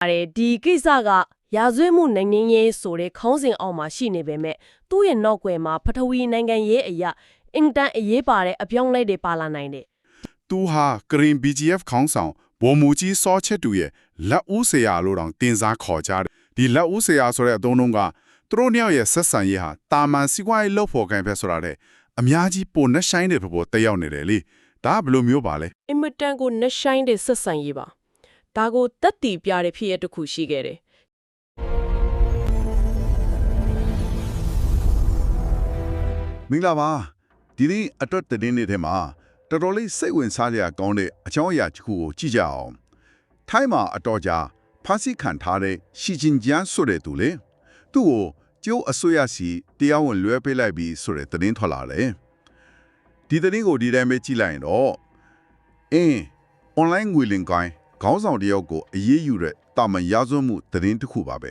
ပါတယ်ဒီကိစ္စကရာဇဝတ်မှုနိုင်နေရေးဆိုတဲ့ခေါင်းစဉ်အောက်မှာရှိနေပေမဲ့သူ့ရဲ့နောက်ွယ်မှာပထဝီနိုင်ငံရေးအရာအင်တန်အရေးပါတဲ့အပြောင်းလဲတွေပါလာနိုင်တယ်သူဟာကရင် BGF ခေါင်းဆောင်ဗိုလ်မူကြီးစောချက်တူရဲ့လက်ဦးဆရာလို့တောင်တင်စားခေါ်ကြတယ်ဒီလက်ဦးဆရာဆိုတဲ့အသုံးအနှုန်းကသူတို့နှစ်ယောက်ရဲ့ဆက်ဆံရေးဟာတာမန်စီးပွားရေးလုပ်ဖို့ခိုင်းဖက်ဆိုတာတဲ့အများကြီးပိုနှက်ဆိုင်တဲ့ဖို့တက်ရောက်နေတယ်လေဒါကဘယ်လိုမျိုးပါလဲအင်မတန်ကိုနှရှိုင်းတဲ့ဆက်ဆံရေးပါ ဒါကိုတက်တီပြတဲ့ဖြစ်ရတစ်ခုရှိခဲ့တယ်မင်္ဂလာပါဒီနေ့အတွက်တည်နေတဲ့မှာတော်တော်လေးစိတ်ဝင်စားစရာကောင်းတဲ့အကြောင်းအရာတစ်ခုကိုကြည့်ကြအောင်ထိုင်းမှာအတော်ကြာဖာစီခံထားတဲ့ရှီဂျင်ဂျန်ဆိုတဲ့သူလေသူ့ကိုကျိုးအစိုးရစီတရားဝင်လွှဲပေးလိုက်ပြီးဆိုတဲ့သတင်းထွက်လာတယ်ဒီသတင်းကိုဒီတိုင်းပဲကြည့်လိုက်ရင်တော့အင်း online ငွေလင်ကိုင်း ခေါင်းဆောင်တယောက်ကိုအရေးယူတဲ့တာမန်ရာဇဝတ်မှုသတင်းတစ်ခုပါပဲ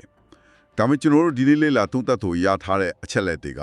ဒါပေမဲ့ကျွန်တော်တို့ဒီနေ့လေးလာသုံးသပ်သူရထားတဲ့အချက်လက်တွေက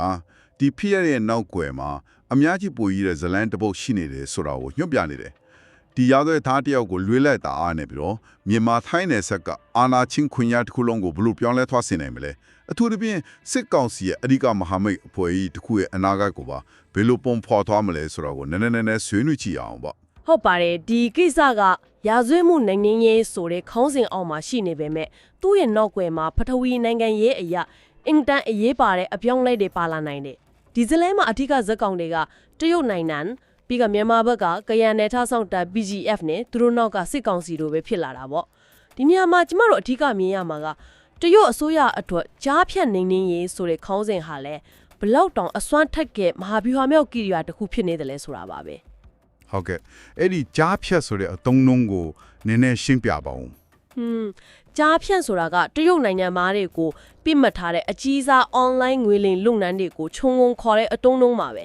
ဒီဖြစ်ရတဲ့နောက်ွယ်မှာအများကြီးပိုကြီးတဲ့ဇလန်တစ်ပုတ်ရှိနေတယ်ဆိုတာကိုညွှန်ပြနေတယ်။ဒီရသောသားတစ်ယောက်ကိုလွေးလိုက်တာအားနဲ့ပြီးတော့မြန်မာထိုင်းနယ်ဆက်ကအာနာချင်းခွင့်ရတစ်ခုလုံးကိုဘလို့ပြောင်းလဲသွားစေနိုင်မလဲ။အထူးသဖြင့်စစ်ကောင်စီရဲ့အဓိကမဟာမိတ်အဖွဲ့ကြီးတစ်ခုရဲ့အနာဂတ်ကိုပါဘယ်လိုပုံဖော်သွားမလဲဆိုတာကိုနည်းနည်းနည်းနည်းဆွေးနွေးကြည့်အောင်ပေါ့ဟုတ်ပါတယ်ဒီကိစ္စက ရာဇဝတ်မှုနိုင်နေရေးဆိုတဲ့ခေါင်းစဉ်အောက်မှာရှိနေပေမဲ့သူ့ရဲ့နောက်ွယ်မှာပထဝီနိုင်ငံရေးအရာအင်တန်အရေးပါတဲ့အပြောင်းလဲတွေပါလာနိုင်တယ်ဒီဇလဲမှာအထူးဇက်ကောင်တွေကတရုတ်နိုင်ငံပြီးကမြန်မာဘက်ကကရန်နယ်ထဆောင်တာ BGF နဲ့သူတို့နောက်ကစစ်ကောင်စီတို့ပဲဖြစ်လာတာပေါ့ဒီနေရာမှာကျမတို့အထူးမြင်ရမှာကတရုတ်အစိုးရအတွက်ကြားဖြတ်နေနေရေးဆိုတဲ့ခေါင်းစဉ်ဟာလဲဘလောက်တောင်အစွမ်းထက်ကမဟာဗျူဟာမြောက်ကိရိယာတစ်ခုဖြစ်နေတယ်လဲဆိုတာပါပဲ။ ဟုတ်ကဲ့။အဲ့ဒီကြားဖြတ်ဆိုတဲ့အသုံးနှုန်းကိုနည်းနည်းရှင်းပြပါဦးဟွန်းကြားဖြန့်ဆိုတာကတရုတ်နိုင်ငံသားတွေကိုပြစ်မှတ်ထားတဲ့အကြီးစား online ငွေလိမ်လုပ်ငန်းတွေကိုခြုံငုံခေါ်တဲ့အတုံးလုံးပါပဲ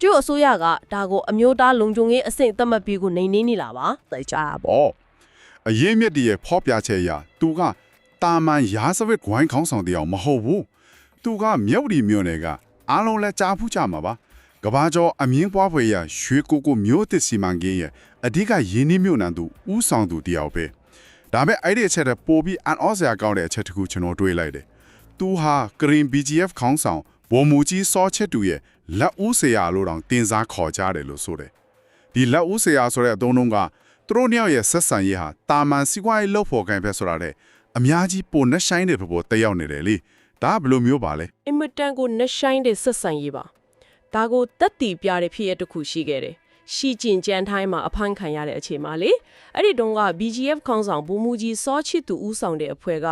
တရုတ်အစိုးရကဒါကိုအမျိုးသားလုံခြုံရေးအဆင့်သတ်မှတ်ပြီးကိုနေနေနေလာပါသိကြတာပေါ့။ဩအရေးမြစ်တည်းရဲ့ဖော်ပြချက်အရသူကတာမန်ရာဇဝတ်ဂိုင်းခေါင်းဆောင်တရားမဟုတ်ဘူး။သူကမြောက်ဒီမြို့နယ်ကအားလုံးလဲကြားဖူးကြမှာပါ။ ကဘာကျော်အမြင့်ပွားဖွယ်ရရွှေကိုကိုမျိုးတစ်စီမံကိန်းရဲ့အဓိကရင်းနှီးမြှုပ်နှံသူဦးဆောင်သူတယောက်ပဲ။ဒါပေမဲ့အဲ့ဒီအချက်တဲ့ပို့ပြီးအန်အောစရာကောင်းတဲ့အချက်တစ်ခုကျွန်တော်တွေးလိုက်တယ်။သူဟာကရင် BGF ခေါင်းဆောင်ဗိုလ်မူကြီးစောချက်တူရဲ့လက်ဦးဆရာလို့တောင်တင်စားခေါ်ကြတယ်လို့ဆိုတယ်။ဒီလက်ဦးဆရာဆိုတဲ့အသုံးအနှုန်းကသူတို့နှစ်ယောက်ရဲ့ဆက်ဆံရေးဟာတာမန်စီးပွားရေးလုပ်ဖို့ခိုင်းဖက်ဆိုတာတဲ့အများကြီးပိုနှက်ဆိုင်တဲ့ဖို့တက်ရောက်နေတယ်လေ။ဒါကဘယ်လိုမျိုးပါလဲအင်မတန်ကိုနှရှိုင်းတဲ့ဆက်ဆံရေးပါ ဒါကိုတက်တီပြတဲ့ဖြစ်ရတစ်ခုရှိခဲ့တယ်ရှီကျင်ကြန်ထိုင်းမှာအဖမ်းခံရတဲ့အချိန်မှာလေအဲ့ဒီတုန်းက BGF ခေါင်းဆောင်ဘူမူကြီးစောချစ်သူဦးဆောင်တဲ့အဖွဲ့က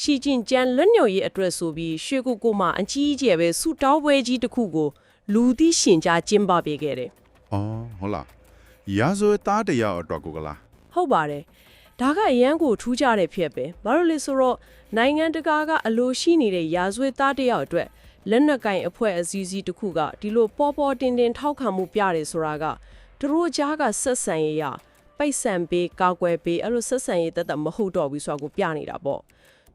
ရှီကျင်ကြန်လွတ်ညော်ရေးအတွက်ဆိုပြီးရွှေကုကုမှာအကြီးအကျယ်ပဲဆူတောင်းပွဲကြီးတစ်ခုကိုလူသိရှင်ကြားကျင်းပပေးခဲ့တယ်။အော်ဟုတ်လား။ရာဇဝတ်သားတရားအတွက်ကိုကလားဟုတ်ပါတယ်ဒါကအရန်ကိုထူးခြားတဲ့ဖြစ်ပဲဘာလို့လဲဆိုတော့နိုင်ငံတကာကအလိုရှိနေတဲ့ရာဇဝတ်သားတယောက်အတွက် လက်နက်ကင်အဖွဲ့အစည်းအစည်းတစ်ခုကဒီလိုပေါ်ပေါ်တင်တင်ထောက်ခံမှုပြတယ်ဆိုတာကသူတို့ကြားကဆက်ဆံရေးရပိတ်ဆံပေးကောက်ွယ်ပေးအဲ့လိုဆက်ဆံရေးတသက်မဟုတ်တော့ဘူးဆိုတာကိုပြနေတာပေါ့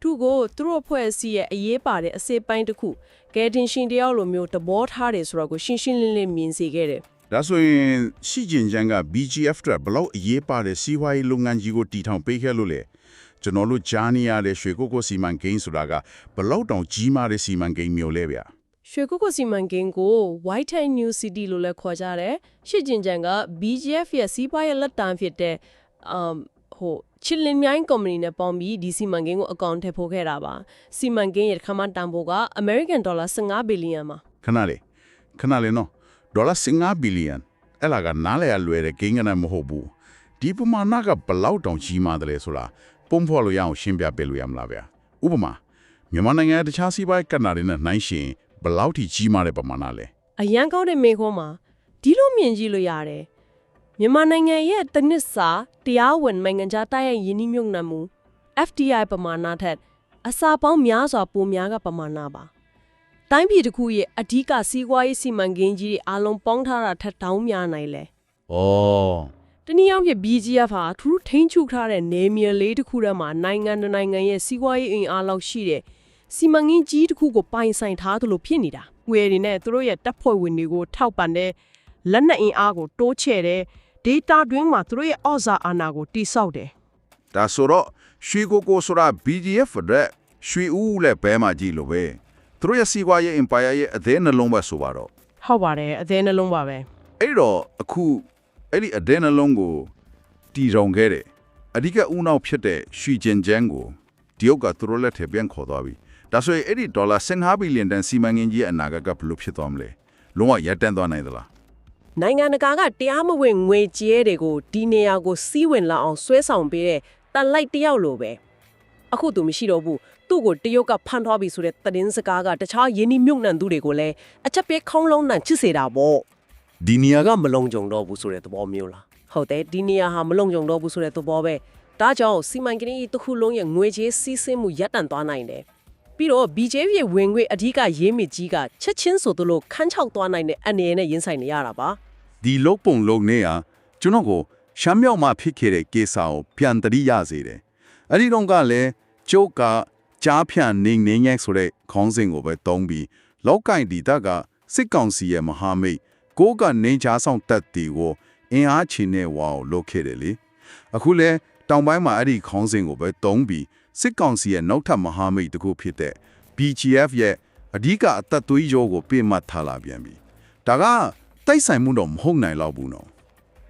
သူကိုသူတို့အဖွဲ့အစည်းရဲ့အရေးပါတဲ့အစိပ်ပိုင်းတစ်ခုကဲတင်ရှင်တယောက်လိုမျိုးသဘောထားတယ်ဆိုတော့ကိုရှင်းရှင်းလင်းလင်းမြင်စေခဲ့တယ်။ဒါဆိုရင်ရှီဂျင်ဂျန်က BGF အတွက်ဘယ်လောက်အရေးပါတဲ့စီးပွားရေးလုပ်ငန်းကြီးကိုတည်ထောင်ပေးခဲ့လို့လဲ။ ကျွန်တော်တို့ဂျာနီရတဲ့ရွှေကိုကိုစီမံကိန်းဆိုတာကဘယ်လောက်တောင်ကြီးမားတဲ့စီမံကိန်းမျိုးလဲဗျာရွှေကုတ်ကုတ်စီမံကိန်းကို White Hat New City လို့လည်းခေါ်ကြတယ်။ရှစ်ကျင်ကြံက BGF ရဲ့စီးပွားရေးလက်တံဖြစ်တဲ့ um ဟိုချစ်လင်မြိုင်းကုမ္ပဏီနဲ့ပေါင်းပြီးဒီစီမံကိန်းကိုအကောင့်ထည့်ဖို့ခဲ့တာပါ။စီမံကိန်းရဲ့ခမတန်ဖိုးက American Dollar 15ဘီလီယံပါခဏလေးခဏလေးနော်ဒေါ်လာ15ဘီလီယံအဲ့လာကနားလည်ရလွယ်တဲ့ကိန်းကနမဟုတ်ဘူးဒီပမာဏကဘယ်လောက်တောင်ကြီးမားတယ်လဲဆိုတာ ပုံဖော်လို့ရအောင်ရှင်းပြပေးလို့ရမလားဗျာဥပမာမြန်မာနိုင်ငံရဲ့တခြားစီးပွားရေးကဏ္ဍတွေနဲ့နှိုင်းယှဉ်ဘယ်လောက်ထိကြီးမားတဲ့ပမာဏလဲ။အရန်ကောင်းတဲ့မေခွန်းမှာဒီလိုမြင်ကြည့်လို့ရတယ်။မြန်မာနိုင်ငံရဲ့တစ်နှစ်စာတရားဝင်နိုင်ငံခြားတိုက်ရိုက်ယင်းနှိမ့်မြုံနှံမှု FDI ပမာဏထက်အစာပေါင်းများစွာပိုများကပမာဏပါ။တိုင်းပြည်တစ်ခုရဲ့အဓိကစီးပွားရေးစီမံကိန်းကြီးတွေအလုံးပေါင်းထားတာထက်တောင်းများနိုင်လေဩ။ တနည်းအားဖြင့် BGF ဟာထူးထိန်းချုပ်ထားတဲ့နေမြေလေးတစ်ခုထဲမှာနိုင်ငံတစ်နိုင်ငံရဲ့စီးပွားရေးအင်အားလောက်ရှိတဲ့စီမံကိန်းကြီးတစ်ခုကိုပိုင်ဆိုင်ထားသလိုဖြစ်နေတာ။ငွေတွေနဲ့သူတို့ရဲ့တပ်ဖွဲ့ဝင်တွေကိုထောက်ပံ့တဲ့လက်နက်အင်အားကိုတိုးချဲ့တဲ့ data တွင်းမှာသူတို့ရဲ့အော့ဇာအာဏာကိုတိစောက်တယ်ဒါဆိုတော့ရွှေကိုကိုဆိုတာ BGF အတွက်ရွှေဦးလည်းဘဲမှာကြည့်လို့ပဲသူတို့ရဲ့စီးပွားရေး empire ရဲ့အသေးနှလုံးပဲဆိုပါတော့ဟုတ်ပါတယ်အသေးနှလုံးပါပဲအဲ့တော့အခု အဲ့ဒီအသေးနှလုံးကိုတီထောင်ခဲ့တယ်အဓိကဦးနောက်ဖြစ်တဲ့ရွှေကျင်ကျန်းကိုတရုတ်ကသူတို့လက်ထဲပြန်ခေါ်သွားပြီဒါဆိုရင်အဲ့ဒီဒေါ်လာ15ဘီလီယံတန်စီမံကိန်းကြီးရဲ့အနာဂတ်ကဘယ်လိုဖြစ်သွားမလဲလုံးဝရပ်တန့်သွားနိုင်သလားနိုင်ငံတကာကတရားမဝင်ငွေကြေးတွေကိုဒီနေရာကိုစီးဝင်လာအောင်ဆွဲဆောင်ပေးတဲ့တန်လိုက်တယောက်လိုပဲအခုသူမရှိတော့ဘူးသူ့ကိုတရုတ်ကဖမ်းထားပြီဆိုတဲ့သတင်းစကားကတခြားယင်းနှမြုပ်နှံသူတွေကိုလည်းအချက်ပေးခေါင်းလုံးနှံချစ်စေတာပေါ့ ဒီနေရာကမလုံခြုံတော့ဘူးဆိုတဲ့သဘောမျိုးလားဟုတ်တယ်ဒီနေရာဟာမလုံခြုံတော့ဘူးဆိုတဲ့သဘောပဲဒါကြောင့်စီမံကိန်းကြီးတစ်ခုလုံးရဲ့ငွေကြေးစီးဆင်းမှုရပ်တန့်သွားနိုင်တယ်ပြီးတော့ BJP ရဲ့ဝင်ငွေအဓိကရေးမြစ်ကြီးကချက်ချင်းဆိုသလိုခန်းချောက်သွားနိုင်တဲ့အနေနဲ့ရင်ဆိုင်နေရတာပါဒီလုတ်ပုံလုံးနဲ့ဟာကျွန်တော်ကိုရှမ်းမြောက်မှာဖြစ်ခဲ့တဲ့ကိစ္စကိုပြန်တတိရစေတယ်။အဲ့ဒီတော့ကလည်းကျုပ်ကကြားဖြန့်နေနေငယ်ဆိုတဲ့ခေါင်းစဉ်ကိုပဲတုံးပြီးလောက်ကင်ဒီတကစစ်ကောင်စီရဲ့မဟာမိတ် ကိုကနေချားဆောင်တက်တီကိုအင်အားချီနေဝါကိုလုပ်ခဲ့တယ်လေ။အခုလဲတောင်ပိုင်းမှာအဲ့ဒီခေါင်းစဉ်ကိုပဲတုံးပြီးစစ်ကောင်စီရဲ့နောက်ထပ်မဟာမိတ်တစ်ခုဖြစ်တဲ့ BGF ရဲ့အဓိကအသက်သွေးကြောကိုပြမှတ်ထားလာပြန်ပြီ။ဒါကတိုက်ဆိုင်မှုတော့မဟုတ်နိုင်တော့ဘူးနော်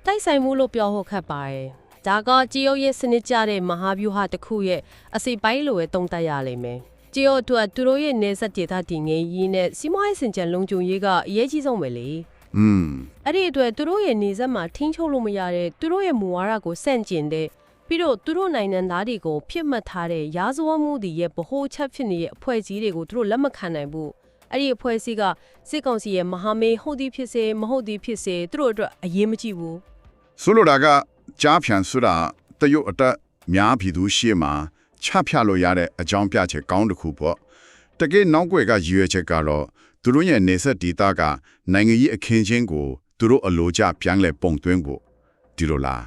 တိုက်ဆိုင်မှုလို့ပြောဟုတ်ခတ်ပါတယ်။ဒါကကြည်ရုပ်ရဲ့စနစ်ကြတဲ့မဟာဗျူဟာတစ်ခုရဲ့အစိပ်ပိုင်းလိုပဲတုံးတက်ရလိမ့်မယ်။ကြည်ရုပ်တို့ကသူတို့ရဲ့နေဆက်ဒေသတည်ငြိမ်ရေးနဲ့စီးပွားရေးစင်ကြံလုံခြုံရေးကအရေးကြီးဆုံးပဲလေ อืม။အဲ့ဒီအတွက်သူတို့ရဲ့နေဆက်မှာထိန်းချုပ်လို့မရတဲ့သူတို့ရဲ့မူဝါဒကိုစန့်ကျင်တဲ့ပြီးတော့သူတို့နိုင်ငံသားတွေကိုဖြစ်မှတ်ထားတဲ့ရာဇဝတ်မှုတွေရဲ့ဗဟိုချက်ဖြစ်နေတဲ့အဖွဲ့အစည်းတွေကိုသူတို့လက်မခံနိုင်ဘူး။အဲ့ဒီအဖွဲ့အစည်းကစစ်ကောင်စီရဲ့မဟာမိတ်ဟုတ်သည်ဖြစ်စေမဟုတ်သည်ဖြစ်စေသူတို့အတွက်အရေးမကြီးဘူး။ဆိုလိုတာကကြားဖြန့်ဆိုတာတရုတ်အတက်များပြည်သူရှေ့မှာချဖြတ်လို့ရတဲ့အကြောင်းပြချက်ကောင်းတစ်ခုပေါ့တကယ်နောက်ွယ်ကရည်ရွယ်ချက်ကတော့ သူတို့ရဲ့နေဆက်ဒေတာကနိုင်ငံရေးအခင်းချင်းကိုသူတို့အလိုကျပြန်လဲပုံသွင်းဖို့ဒီလိုလား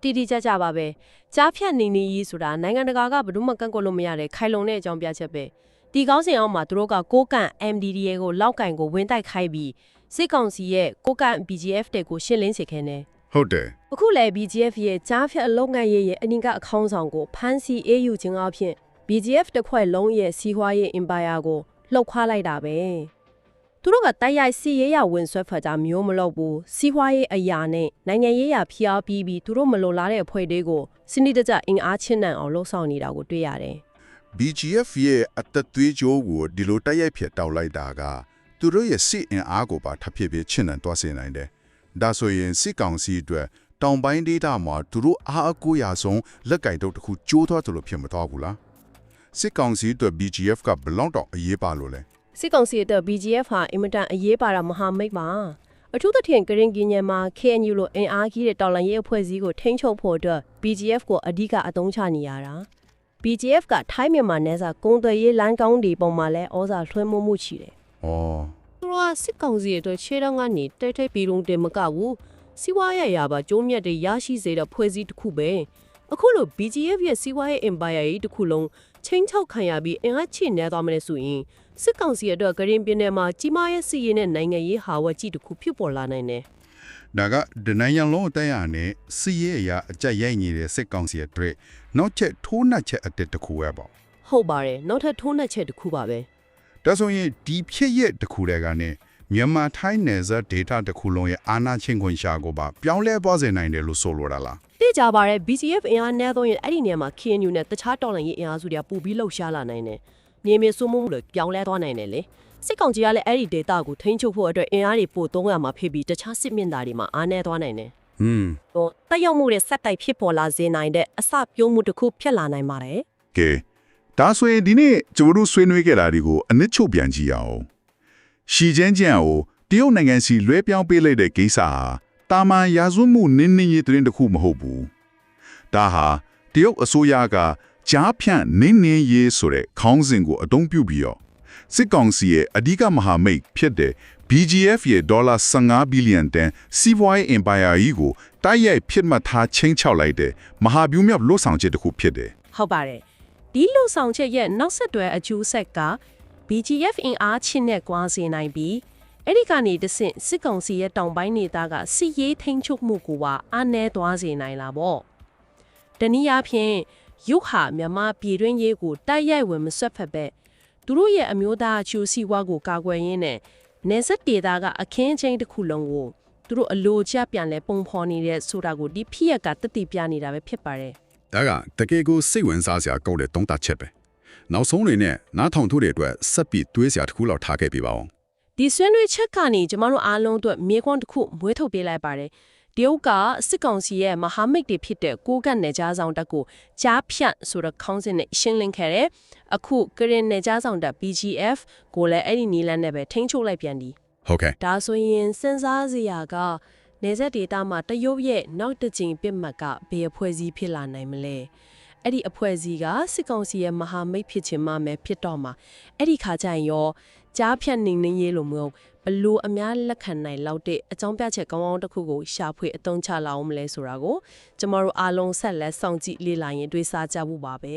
တိတိကျကျပါပဲကြားဖြတ်နေနေရေးဆိုတာနိုင်ငံတကာကဘယ်သူမှကန့်ကွက်လို့မရတဲ့ခိုင်လုံတဲ့အကြောင်းပြချက်ပဲဒီကောင်းစဉ်အောင်မှာသူတို့ကကိုကန့် MDDA ကိုလောက်ကင်ကိုဝင်တိုက်ခိုက်ပြီးစစ်ကောင်စီရဲ့ကိုကန့် BGF တွေကိုရှင်းလင်းစေခဲ့တယ်ဟုတ်တယ်အခုလည်း BGF ရဲ့ကြားဖြတ်အလုပ်ငန်းရေးရဲ့အနိကအခေါင်းဆောင်ကိုဖမ်းဆီးအေးယူခြင်းအပြင် BGF တစ်ဖွဲ့လုံးရဲ့စီးပွားရေး empire ကိုလှုပ်ခွာလိုက်တာပဲ သူတို့ကတိုက်ရိုက်စီရေးရဝင်ဆွဲဖတ်ကြမျိုးမလုပ်ဘူးစီးပွားရေးအရာနဲ့နိုင်ငံရေးရာဖိအားပြီးပြီးသူတို့မလိုလားတဲ့အဖွဲ့တွေကိုစနစ်တကျအင်အားချင်းနှံအောင်လှုပ်ဆောင်နေတာကိုတွေ့ရတယ် BGF ရဲ့အသက်သွေးကြိုးကိုဒီလိုတိုက်ရိုက်ဖြစ်တောက်လိုက်တာကသူတို့ရဲ့စစ်အင်အားကိုပါထပ်ဖြစ်ဖြစ်ချင့်နှံသွားစေနိုင်တယ်။ဒါဆိုရင်စစ်ကောင်စီအတွက်တောင်ပိုင်းဒေသမှာသူတို့အားအကိုးရဆုံးလက်ကင်တုပ်တစ်ခုကျိုးသွားတယ်လို့ဖြစ်မသွားဘူးလား။စစ်ကောင်စီအတွက် BGF ကဘယ်လောက်တော့အရေးပါလို့လဲ စစ်ကောင်စီအတွက် BGF ဟာအင်မတန်အရေးပါတာမဟာမိတ်ပါအထူးသဖြင့်ကရင်ကင်းညံမှာ KNU လိုအင်အားကြီးတဲ့တော်လှန်ရေးအဖွဲ့အစည်းကိုထိန်းချုပ်ဖို့အတွက် BGF ကိုအဓိကအသုံးချနေရတာ BGF ကထိုင်းမြန်မာနယ်စပ်ကုန်းသွယ်ရေးလမ်းကောင်းတွေပုံမှာလဲဩဇာလွှမ်းမိုးမှုရှိတယ်။အော်သူတို့ကစစ်ကောင်စီအတွက်ခြေထောက်ကနေတိတ်တိတ်ပြီးလုံးတင်မကဘူးစီးပွားရေးရာပါကျိုးမြတ်တွေရရှိစေတဲ့ဖွဲ့စည်းတစ်ခုပဲအခုလို BGF ရဲ့စီးပွားရေး empire ကြီးတစ်ခုလုံးချင်းချောက်ခံရပြီးအင်အားချနေသွားမယ်ဆိုရင် စစ်ကောင်စီအတွက်ကရင်ပြည်နယ်မှာကြီးမားရဲ့စီးရင်နဲ့နိုင်ငံရေးဟာဝတ်ကြီးတစ်ခုဖြစ်ပေါ်လာနိုင်တယ်ဒါကဒနိုင်ရန်လုံးအတက်ရနဲ့စီရဲ့အရာအကြက်ရိုက်နေတဲ့စစ်ကောင်စီအတွက်နောက်ချက်ထိုးနှက်ချက်အတက်တစ်ခုပဲပေါ့ဟုတ်ပါတယ်နောက်ထပ်ထိုးနှက်ချက်တစ်ခုပါပဲဒါဆိုရင်ဒီဖြစ်ရက်တစ်ခုတည်းကနေမြန်မာထိုင်းနယ်စပ်ဒေတာတစ်ခုလုံးရဲ့အာဏာချင်းခွင့်ရှာကိုပါပြောင်းလဲသွားစေနိုင်တယ်လို့ဆိုလိုတာလားသိကြပါရဲ့ BCF အင်အားနဲ့တော့ရင်အဲ့ဒီနေရာမှာ KNU နဲ့တခြားတော်လှန်ရေးအင်အားစုတွေကပူပြီးလှုပ်ရှားလာနိုင်တယ်။ နေမြေစုမှုလို့ပြောင်းလဲသွားနိုင်တယ်လေ။စစ်ကောင်ကြီးကလည်းအဲ့ဒီ data ကိုထိန်းချုပ်ဖို့အတွက်အင်အားတွေပို့သုံးရမှာဖြစ်ပြီးတခြားစစ်မြင့်သားတွေမှာအားနည်းသွားနိုင်တယ်ဟွန်း။ဟိုတက်ရောက်မှုတွေဆက်တိုက်ဖြစ်ပေါ်လာစေနိုင်တဲ့အစပြုံးမှုတစ်ခုဖြစ်လာနိုင်ပါတယ်ကဲဒါဆိုရင်ဒီနေ့ကျွန်တော်တို့ဆွေးနွေးခဲ့တာတွေကိုအနစ်ချုပ်ပြန်ကြည့်အောင်ရှီကျန်းကျန်းကိုတရုတ်နိုင်ငံစီလွှဲပြောင်းပေးလိုက်တဲ့ကိစ္စဟာတာမန်ရာဇဝတ်မှုနင်းနေရေးတဲ့တစ်ခုမဟုတ်ဘူးဒါဟာတရုတ်အစိုးရက ကြားဖြန့်နင်းနေရေးဆိုတဲ့ခေါင်းစဉ်ကိုအသုံးပြုပြီးတော့စစ်ကောင်စီရဲ့အဓိကမဟာမိတ်ဖြစ်တဲ့ BGF ရဲ့ဒေါ်လာ15ဘီလီယံတန်စီးပွားရေး empire ကြီးကိုတိုက်ရိုက်ဖြစ်မှတ်ထားချင်းချောက်လိုက်တဲ့မဟာဗျူးမြောက်လွတ်ဆောင်ချက်တစ်ခုဖြစ်တယ်။ဟုတ်ပါတယ်။ဒီလှုပ်ဆောင်ချက်ရဲ့နောက်ဆက်တွဲအကျိုးဆက်က BGF အင်အားချင်းနဲ့ကွာစေနိုင်ပြီးအဲ့ဒီကနေတဆင့်စစ်ကောင်စီရဲ့တောင်ပိုင်းနေသားကစစ်ရေးထိန်းချုပ်မှုကိုပါအားနည်းသွားစေနိုင်လာပေါ့။တနည်းအားဖြင့် ရုတ်ဟာမြန်မာပြည်တွင်းရေးကိုတိုက်ရိုက်ဝင်မဆွတ်ဖက်ပဲသူတို့ရဲ့အမျိုးသားအချိုးစီးပွားကိုကာကွယ်ရင်းနဲ့နေဆက်ဒေတာကအခင်းချင်းတစ်ခုလုံးကိုသူတို့အလိုချပြန်လဲပုံဖော်နေတဲ့ဆိုတာကိုဒီဖြစ်ရကတတိပြနေတာပဲဖြစ်ပါတယ်ဒါကတကယ်ကိုစိတ်ဝင်စားစရာကောင်းတဲ့တုံးတချက်ပဲနောက်ဆုံးအနေနဲ့နားထောင်သူတွေအတွက်ဆက်ပြီးတွေးစရာတစ်ခုလောက်ထားခဲ့ပြပါအောင်ဒီဆွေးနွေးချက်ကနေကျမတို့အားလုံးအတွက်မြေခွန်းတစ်ခုမွေးထုတ်ပေးလိုက်ပါတယ် တရုတ်ကစစ်ကောင်စီရဲ့မဟာမိတ်တွေဖြစ်တဲ့ကိုကတ်နယ်ကြားဆောင်တပ်ကိုကြားဖြတ်ဆိုတဲ့ခေါင်းစဉ်နဲ့ရှင်းလင်းခဲ့တယ်အခုကရင်နယ်ကြားဆောင်တပ် BGF ကိုလည်းအဲ့ဒီနီလန်းနဲ့ပဲထိန်းချုပ်လိုက်ပြန်ပြီဟုတ်ကဲ့ဒါဆိုရင်စဉ်းစားစရာကနေဆက်ဒေတာမှာတရုတ်ရဲ့နောက်တစ်ချိန်ပြစ်မှတ်ကဘယ်အဖွဲ့အစည်းဖြစ်လာနိုင်မလဲအဲ့ဒီအဖွဲ့အစည်းကစစ်ကောင်စီရဲ့မဟာမိတ်ဖြစ်ခြင်းမှပဲဖြစ်တော့မှာအဲ့ဒီခါကျရင်ရောကြားဖြတ်နေနေရေးလို့မဟုတ် ဘလို့အများလက်ခံနိုင်လောက်တဲ့အကြောင်းပြချက်ကောင်းကောင်းတစ်ခုကိုရှာဖွေအသုံးချလာအောင်မလဲဆိုတာကိုကျမတို့အားလုံးဆက်လက်စောင့်ကြည့်လေ့လာရင်တွေးစားကြဖို့ပါပဲ